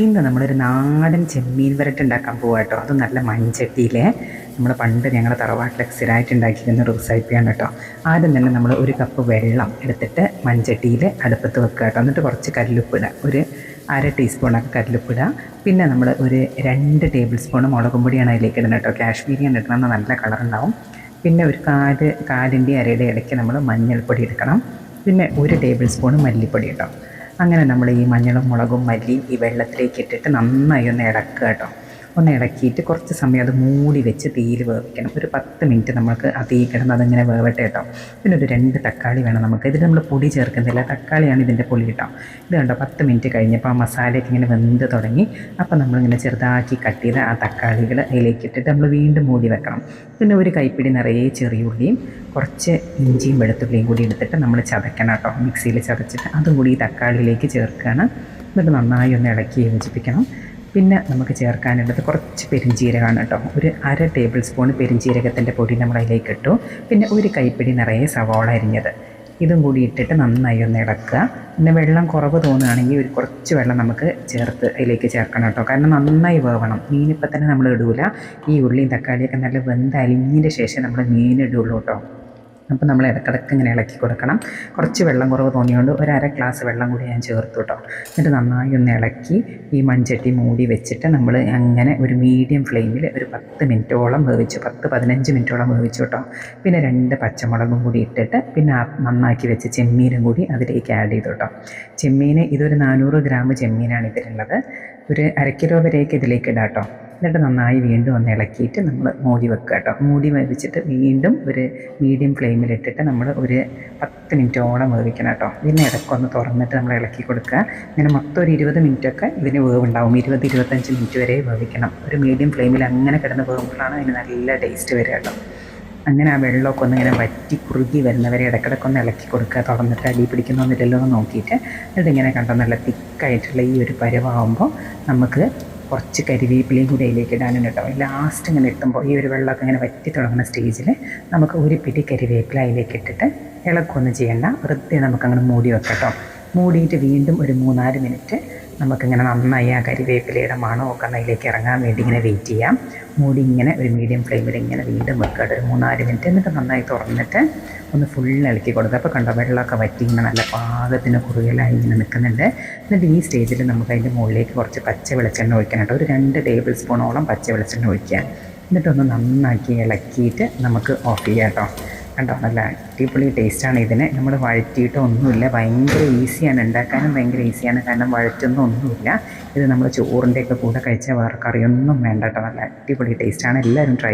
ഇന്ന് നമ്മളൊരു നാടൻ ചെമ്മീൻ വരട്ട് ഉണ്ടാക്കാൻ പോവാ കേട്ടോ. അത് നല്ല മൺചട്ടിയിൽ നമ്മൾ പണ്ട് ഞങ്ങളുടെ തറവാട്ടിലൊക്കെ സ്ഥിരമായിട്ട് ഉണ്ടാക്കിയിരുന്ന ഒരു റെസിപ്പിയാണ് കേട്ടോ. ആദ്യം തന്നെ നമ്മൾ ഒരു കപ്പ് വെള്ളം എടുത്തിട്ട് മൺചട്ടിയിൽ അടുപ്പത്ത് വെക്കുക കേട്ടോ. എന്നിട്ട് കുറച്ച് കല്ലുപ്പിടുക ഒരു അര ടീസ്പൂണൊക്കെ കല്ലുപ്പിടുക പിന്നെ നമ്മൾ ഒരു രണ്ട് ടേബിൾ സ്പൂൺ മുളകും പൊടിയാണ് അതിലേക്ക് ഇടുന്നത് കേട്ടോ. കാശ്മീരിയാണ് ഇടണമെന്ന് നല്ല കളർ ഉണ്ടാവും. പിന്നെ ഒരു കാൽ കാലിന്റെ അരയുടെ ഇടയ്ക്ക് നമ്മൾ മഞ്ഞൾപ്പൊടി എടുക്കണം. പിന്നെ ഒരു ടേബിൾ സ്പൂൺ മല്ലിപ്പൊടി കേട്ടോ അങ്ങനെ നമ്മൾ ഈ മഞ്ഞളും മുളകും മല്ലിയും ഈ വെള്ളത്തിലേക്ക് ഇട്ടിട്ട് നന്നായി ഒന്ന് ഇടക്കുക കേട്ടോ. ഒന്ന് ഇളക്കിയിട്ട് കുറച്ച് സമയം അത് മൂടി വെച്ച് തീയിൽ വേവിക്കണം. ഒരു പത്ത് മിനിറ്റ് നമുക്ക് ആ തീ കിടന്ന് അതിങ്ങനെ വേവട്ടെ കേട്ടോ പിന്നെ ഒരു രണ്ട് തക്കാളി വേണം നമുക്ക്. ഇതിൽ നമ്മൾ പൊടി ചേർക്കുന്നില്ല. തക്കാളിയാണ് ഇതിന്റെ പൊടി കേട്ടോ ഇത് കണ്ടോ? പത്ത് മിനിറ്റ് കഴിഞ്ഞപ്പോൾ ആ മസാലയൊക്കെ ഇങ്ങനെ വെന്ത് തുടങ്ങി. അപ്പോൾ നമ്മളിങ്ങനെ ചെറുതാക്കി കട്ട് ചെയ്ത ആ തക്കാളികൾ അതിലേക്ക് ഇട്ടിട്ട് നമ്മൾ വീണ്ടും മൂടി വെക്കണം. പിന്നെ ഒരു കൈപ്പിടി നിറയെ ചെറിയുള്ളിയും കുറച്ച് ഇഞ്ചിയും വെളുത്തുള്ളിയും കൂടി എടുത്തിട്ട് നമ്മൾ ചതക്കണം കേട്ടോ മിക്സിയിൽ ചതച്ചിട്ട്. അതും കൂടി ഈ തക്കാളിയിലേക്ക് ചേർക്കുകയാണ്. എന്നിട്ട് നന്നായി ഒന്ന് ഇളക്കി യോജിപ്പിക്കണം. പിന്നെ നമുക്ക് ചേർക്കാനുള്ളത് കുറച്ച് പെരിഞ്ജീരകമാണ് കേട്ടോ. ഒരു അര ടേബിൾ സ്പൂൺ പെരിഞ്ജീരകത്തിന്റെ പൊടി നമ്മൾ അതിലേക്ക് ഇട്ടു. പിന്നെ ഒരു കൈപ്പിടി നിറയെ സവാള അരിഞ്ഞത്. ഇതും കൂടി ഇട്ടിട്ട് നന്നായി ഒന്ന് ഇടക്കുക പിന്നെ വെള്ളം കുറവ് തോന്നുകയാണെങ്കിൽ ഒരു കുറച്ച് വെള്ളം നമുക്ക് ചേർത്ത് അതിലേക്ക് ചേർക്കണം കേട്ടോ. കാരണം നന്നായി വേവണം. മീനിപ്പോൾ തന്നെ നമ്മൾ ഇടൂല. ഈ ഉള്ളിയും തക്കാളിയൊക്കെ നല്ല വെന്ത് അലിഞ്ഞതിന്റെ ശേഷം നമ്മൾ മീൻ ഇടുള്ളൂ കേട്ടോ. അപ്പോൾ നമ്മൾ ഇടക്കിടക്ക് ഇങ്ങനെ ഇളക്കി കൊടുക്കണം. കുറച്ച് വെള്ളം കുറവ് തോന്നിയുകൊണ്ട് ഒരു അര ഗ്ലാസ് വെള്ളം കൂടി ഞാൻ ചേർത്തു കേട്ടോ. എന്നിട്ട് നന്നായി ഒന്ന് ഇളക്കി ഈ മൺചട്ടി മൂടി വെച്ചിട്ട് നമ്മൾ അങ്ങനെ ഒരു മീഡിയം ഫ്ലെയിമിൽ ഒരു പത്ത് മിനിറ്റോളം വേവിച്ചു പത്ത് പതിനഞ്ച് മിനിറ്റോളം വേവിച്ചു കേട്ടോ. പിന്നെ രണ്ട് പച്ചമുളകും കൂടി ഇട്ടിട്ട് പിന്നെ നന്നാക്കി വെച്ച ചെമ്മീനും കൂടി അതിലേക്ക് ആഡ് ചെയ്തു കേട്ടോ. ചെമ്മീൻ ഇതൊരു നാനൂറ് ഗ്രാം ചെമ്മീനാണ് ഇതിലുള്ളത്. ഒരു അര കിലോ വരെയൊക്കെ ഇതിലേക്ക് ഇടാം കേട്ടോ. എന്നിട്ട് നന്നായി വീണ്ടും ഒന്ന് ഇളക്കിയിട്ട് നമ്മൾ മൂടി വെക്കുക കേട്ടോ. മൂടി വെച്ചിട്ട് വീണ്ടും ഒരു മീഡിയം ഫ്ലെയിമിലിട്ടിട്ട് നമ്മൾ ഒരു പത്ത് മിനിറ്റോളം വേവിക്കണം കേട്ടോ. ഇതിനെ ഇടയ്ക്കൊന്ന് തുറന്നിട്ട് നമ്മൾ ഇളക്കി കൊടുക്കുക. ഇങ്ങനെ മൊത്തം ഒരു ഇരുപത് മിനിറ്റൊക്കെ ഇതിന് വേവുണ്ടാവും. ഇരുപത് ഇരുപത്തഞ്ച് മിനിറ്റ് വരെ വേവിക്കണം. ഒരു മീഡിയം ഫ്ലെയിമിൽ അങ്ങനെ കിടന്ന് വേവുമ്പോഴാണ് അതിന് നല്ല ടേസ്റ്റ് വരിക കേട്ടോ. അങ്ങനെ ആ വെള്ളമൊക്കെ ഒന്ന് ഇങ്ങനെ വറ്റി കുറുകി വരുന്നവരെ ഇടയ്ക്കിടയ്ക്ക് ഒന്ന് ഇളക്കി കൊടുക്കുക. തുറന്നിട്ട് അടി പിടിക്കുന്നൊന്നുമില്ലല്ലോ എന്ന് നോക്കിയിട്ട് എന്നിട്ട് ഇങ്ങനെ കണ്ടോ നല്ല തിക്കായിട്ടുള്ള ഈ ഒരു പരുവാകുമ്പോൾ നമുക്ക് കുറച്ച് കരിവേപ്പിലയും കൂടി അതിലേക്ക് ഇടാനും കേട്ടോ. ലാസ്റ്റ് ഇങ്ങനെ എത്തുമ്പോൾ ഈ ഒരു വെള്ളമൊക്കെ ഇങ്ങനെ വറ്റി തുടങ്ങുന്ന സ്റ്റേജിൽ നമുക്ക് ഒരു പിടി കരിവേപ്പില അതിലേക്ക് ഇട്ടിട്ട് ഇളക്കൊന്നും ചെയ്യണ്ട. വെറുതെ നമുക്കങ്ങനെ മൂടി വെക്കാം കേട്ടോ. മൂടിയിട്ട് വീണ്ടും ഒരു മൂന്നാൽ മിനിറ്റ് നമുക്കിങ്ങനെ നന്നായി ആ കരിവേപ്പിലയുടെ മണമൊക്കെ അതിലേക്ക് ഇറങ്ങാൻ വേണ്ടി ഇങ്ങനെ വെയിറ്റ് ചെയ്യാം. മൂടി ഇങ്ങനെ ഒരു മീഡിയം ഫ്ലെയിമിൽ ഇങ്ങനെ വീണ്ടും വെക്കുക. ഒരു മൂന്നാൽ മിനിറ്റ് എന്നിട്ട് നന്നായി തുറന്നിട്ട് ഒന്ന് ഫുൾ ഇളക്കി കൊടുക്കുക. അപ്പോൾ കണ്ടോ വെള്ളമൊക്കെ വറ്റി ഇങ്ങനെ നല്ല പാകത്തിന് കുറുകലായി ഇങ്ങനെ നിൽക്കുന്നുണ്ട്. എന്നിട്ട് ഈ സ്റ്റേജിൽ നമുക്ക് അതിന്റെ മുകളിലേക്ക് കുറച്ച് പച്ച വെളിച്ചെണ്ണ ഒഴിക്കണം കേട്ടോ. ഒരു രണ്ട് ടേബിൾ സ്പൂണോളം പച്ച വെളിച്ചെണ്ണ ഒഴിക്കുക. എന്നിട്ടൊന്ന് നന്നാക്കി ഇളക്കിയിട്ട് നമുക്ക് ഓഫ് ചെയ്യാം കേട്ടോ. കണ്ടോ നല്ല അടിപൊളി ടേസ്റ്റാണ് ഇതിന്. നമ്മൾ വഴറ്റിയിട്ട് ഒന്നുമില്ല. ഭയങ്കര ഈസിയാണ് ഉണ്ടാക്കാനും ഭയങ്കര ഈസിയാണ് കാരണം വഴറ്റൊന്നും ഒന്നുമില്ല. ഇത് നമ്മൾ ചോറിന്റെയൊക്കെ കൂടെ കഴിച്ചാൽ വേറെ കറിയൊന്നും വേണ്ട കേട്ടോ. നല്ല അടിപൊളി ടേസ്റ്റാണ് എല്ലാവരും ട്രൈ